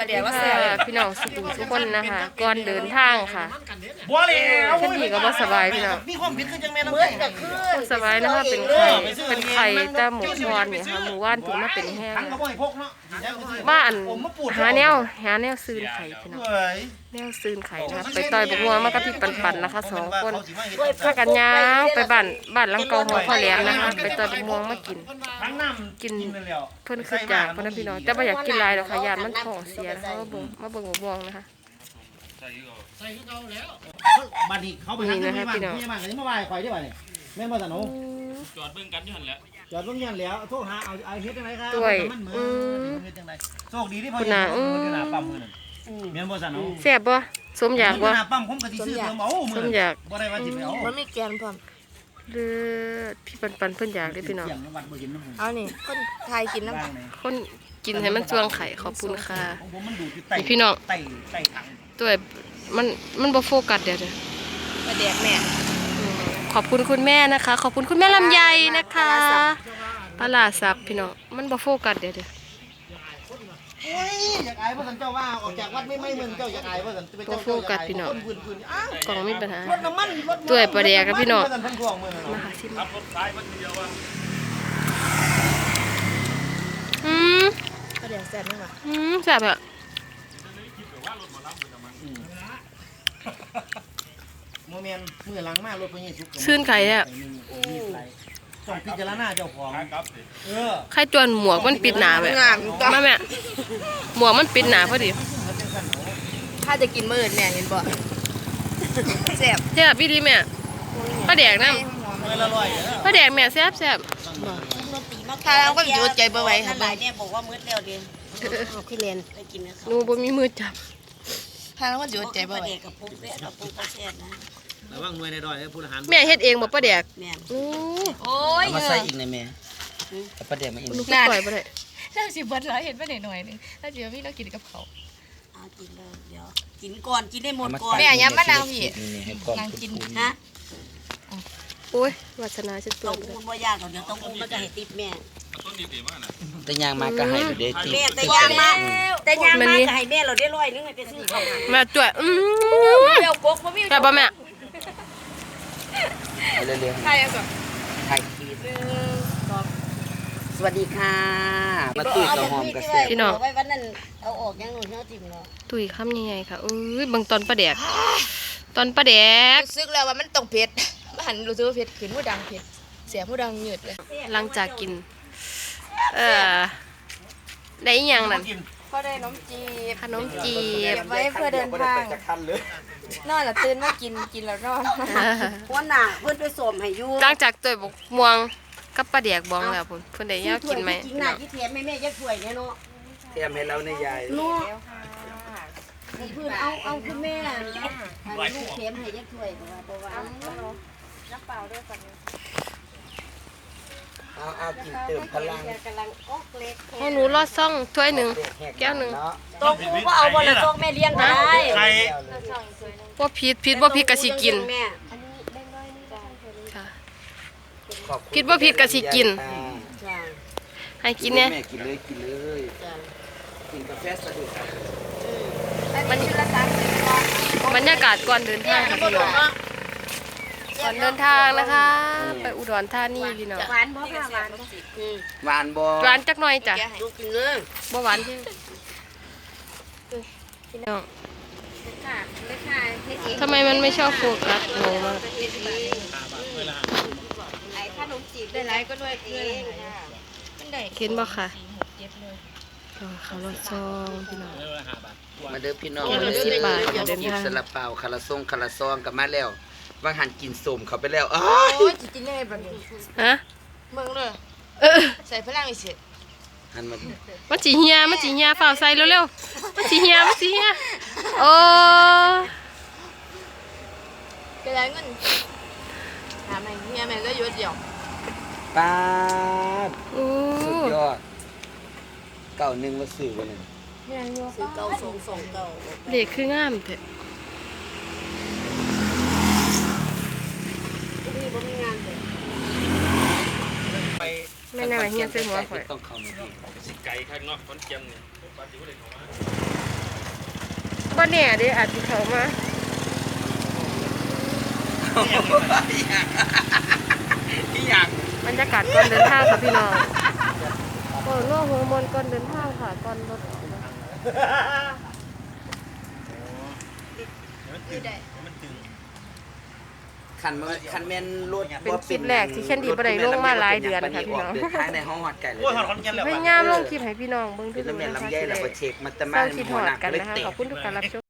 ประเดี๋ยวว่าค่ะแซ่บพี่น้องสุขุมทุกคนนะคะ ก่อนเดินทางค่ะบัวแล้วท่านพี่ก็บ่สบายพี่น้องมีความผิดคือจังแม่น้ำเมื่อแข็งจะขึ้นสบายนะคะเป็นไข่เป็นไข่แต่หมูทอนเนี่ยค่ะหมูว่านถึงมาเป็นแห้ง ทั้งกระแล้วบอกพกเนาะบ้านผมมาปูดหาแนวหาแนวซื้นไข่พี่น้องเฮ้ยแนวซื้นไข่นะคะไปต่อยบกงัวมากับพี่ปันปันนะคะสองคนพากันยาวไปบ้านบ้านหลังเก่าของพ่อแหลมนะคะไปต่อยบกม่วงมากินทั้งน้ำกินไปแล้วเพิ่นคือจากเพิ่นนะพี่น้องแต่บ่อยากกินหลายดอกค่ะยานมันท้องเสียนะคะมาเบิ่งมาเบิ่งบกม่วงนะคะบัดนี้เขาไปหาที่บ้านที่บ้านกันนี่มาไหว้ข่อยได้ป่ะเนี่ยแม่นบ่สนุ จอดเบิ่งกันอยู่หั่นแหละจอดเบิ่งยันแล้วโทรหาเอาเอาเฮ็ดจังไดครับด้วยมันเหมือนอืมเฮ็ดจังไดโชคดีที่พอคุณน่ะอืม เดี๋ยวหน้าปั๊มมือนั่นแม่นบ่สนุแซ่บบ่สมอยากบ่หน้าปั๊มผมก็สิซื้อเติมเอามืสมอยากบ่ได้ว่าสิไปเอามันมีแกนพร้อม เลือดพี่ปันปันเพิ่นอยากเด้อพี่น้อง เสียงวัดบ่เห็นน้ำผมเอานี่คนไทยกินน้ำ บ้างเลยคนกินให้มันจวงไข่ขอบคุณค่ะ ของผมมันดูดที่ไตนี่พี่น้องไตไตถัง ตัวมันมันบ่โฟกัสเดี๋ยวเดี๋ยวประเดี๋ยวแม่อืม ขอบคุณคุณแม่นะคะ ขอบคุณคุณแม่ลำไยนะคะปลาร้าสับพี่น้องมันบ่โฟกัสเดี๋ยวเดี๋ยวโอ้ยอยากอายพ่อสันเจ้าว่าออกจากวัดไม่ไม่เมืองเจ้าอยากอายพ่อสันไปเจ้าเจ้าอยากอายคนพื้นพื้นอ้าวกล่องมีปัญหารถน้ำมันรถตัวไอ้ประเดี๋ยวกับพี่น้องพ่สันพันพวงมือนั่นมาเนาะหาชิมขับรถซ้ายมันเดียวว่าอืมประเดี๋ยวแซ่บมากอืมแซ่บอะ โมเมนต์มือหลังมารถพญาสุขซื่นไข่อะต้องพิจารณาเจ้าของกลับสิเออไข่จวนหมวกมันปิดหนาแบบงามก็มาแม่หมวกมันปิดหนาพอดีถ้าจะกินมื้ออื่นแม่เห็นบ่แซ่บแซ่บพี่ดีแม่ป้าแดกน้เมื่อละร้อยเด้อำป้าแดกแม่แซ่บแซ่บถ้าเราก็อยู่ใจบ่ไหวค่ะหลายเนี่ยบอกว่ามืดแล้วเดียวเอาขี้เลนไปกินนะคหนูบ่มีมือจับถ้าเราก็อยู่ใจบ่ไหวเด็กกับปุ๊กเนี่ยกับปุ๊กก็แซ่บนะ ระวังหน่วยในดอยเด้อผู้ทหารแม่เฮ็ดเองบ่ป้าแดกแม่นอู้โอ้ยเอามาใส่อีกในแม่เอาประเดี๋ยวมาอีกลูกก็ปล่อยบ่ได้ถ้าสิเบิดร้อยเห็นบ่ได้หน่อยนึงถ้าสิว่าพี่เรากินกับเขาเอากินเลยเดี๋ยวกินก่อนกินได้หมดก่อนแม่ย้ำมะนาวพี่นี่ให้กล้องนางกิน คุณฮะโอ้ยวาสนาฉันเปลืต้อองกเลยอุ้มบ่ยากหรอกเดี๋ยวต้องอุ้มมันก็ให้ติดแม่ต้นนี้ดีมากนะแต่ยางมาก็ให้อยู่เด้ติแม่แต่ยางมาแต่ยางมาก็ให้แม่เราได้ร้อยนึงให้ไปซื้อของแม่จ่วยอืมเดี๋ยวกกบ่มีแซ่บบ่แม่ เอาเร็วใครเอาก่อนๆถ่ายคลิปสวัสดีค่ะ มาตุ้ยกระหอมกระเซ็พี่น้อง ไว้วันนั้นเอาออกยังหนูเนาะจิ้มเนาะตุยคำยังไงค่ะเอ้ยเบางตอนป้าแดก ตอนป้าแดก รู้สึกแล้วว่ามันต้องเผ็ดบ้านรู้สึกว่าเผ็ดขึ้นผู้ดังเผ็ดเสียผู้ดังหยืดเลยหลังจากกิน เอ่อได้อีหยังนั่น พอได้น้ำจีบขนมจีบ เก็บไว้เพื่อเดินทางคันเลย นอนแล้วตื่นมากินกินแล้วนอนหัวหน้าเพิ่นไปสวมให้อยู่หลังจากตัวบกม่วงกับป้าแดกบองแล้วพุ่นเพิ่นได้ยากกินไหมจริงๆน่ะที่เทียมแม่แม่จะถ้วยเนี่ยเนาะเตรียมให้เราในยายเนาะนี่เพิ่นเอาเอาคุณแม่อันลูกเข็มให้ยักถ้วยเพราะว่าเพราะว่าเอาเอากินเติมพลังกำลังออกเล็กให้หนูรอดซ่องถ้วยหนึ่งแก้วหนึ่งเนาะต้องกูก็เอาบอลละซอกแม่เลี้ยงก็ได้ ใครว่าผิดผิดว่าผิดกะสิกิน แม่ค่ะ ขอบคุณคิดว่าผิดก็สิกิน อ่าจ้าให้กินเนี่ย แม่กินเลยกินเลยจ้ากินกาแฟสะดวกมันชุดละสามสิบบาทบรรยากาศก่อนเดินทางค่ะพี่น้องก่อนเดินทางนะคะ ไปอุดรธานีพี่น้องหวานบ่ค่ะหวานบ่อืมหวานบ่หวานจักหน่อยจ้ะ ดูกินเลยบ่หวานเพียงพี่น้อง ทำไมมันไม่ชอบโฟกัสงงมากเฮ็ดเองไอ้ขนมจีบได้หลายก็ด้วยเองค่ะมันได้เห็นบ่ค่ะสี่หกเจ็ดเลยอ๋อเขารอซองพี่น้อง มาเด้อพี่น้องแก้วละสิบบาทเดินกินทางซาลาเปาคาราซงคาราซองกลับมาแล้วบางหันกินสมเขาไปแล้วอ้าโอ้ยจะกินได้แบบนี้ฮะเมืองเลยเออใส่พลังอีเสร็จหันมามันจีเฮียมันจีเฮียฝ่าวใส่เร็วๆมันจีเฮียมันจีเฮีย โอ้กระไรเงินหาแม่เมียแม่ก็ยศเดียวป้าดโอ้สุดยอดเก่าหนึ่งมาสื่อกันเลยซื้อเก้าสองสองเก้าเด็กคืองามเถอะนี่บ่มีงานเลยไปแม่นางเฮียใส่หัวข่อย ต้องเข้ามาพี่ สิไก่ข้างนอกคอนเกียมนี่ปลาจิ๋วเลยเข้ามา บ่แน่เด้อาจสิเข้ามาที่อยากบรรยากาศก่อนเดินทางค่ะพี่น้องโอ้โลหัวมนก่อนเดินทางค่ะก่อนรถออกนะ คันมือคันแม่นรถเป็นคลิปแรกที่แคนดีบ่ได้ลงมาหลายเดือนค่ะพี่น้องเดินทางในห้องหอดไก่เลยโอ้ยหอดคอนแก่นแล้วพยายามลงคลิปให้พี่น้องเบิ่งทุเป็นกแล้วๆแม่นะคะลำไยสิแล้วได้ก็เช็คมันจะเศมาร้าคิดหหมออดหนักกันเลยนะคะเตะขอบคุณทุกการรับชม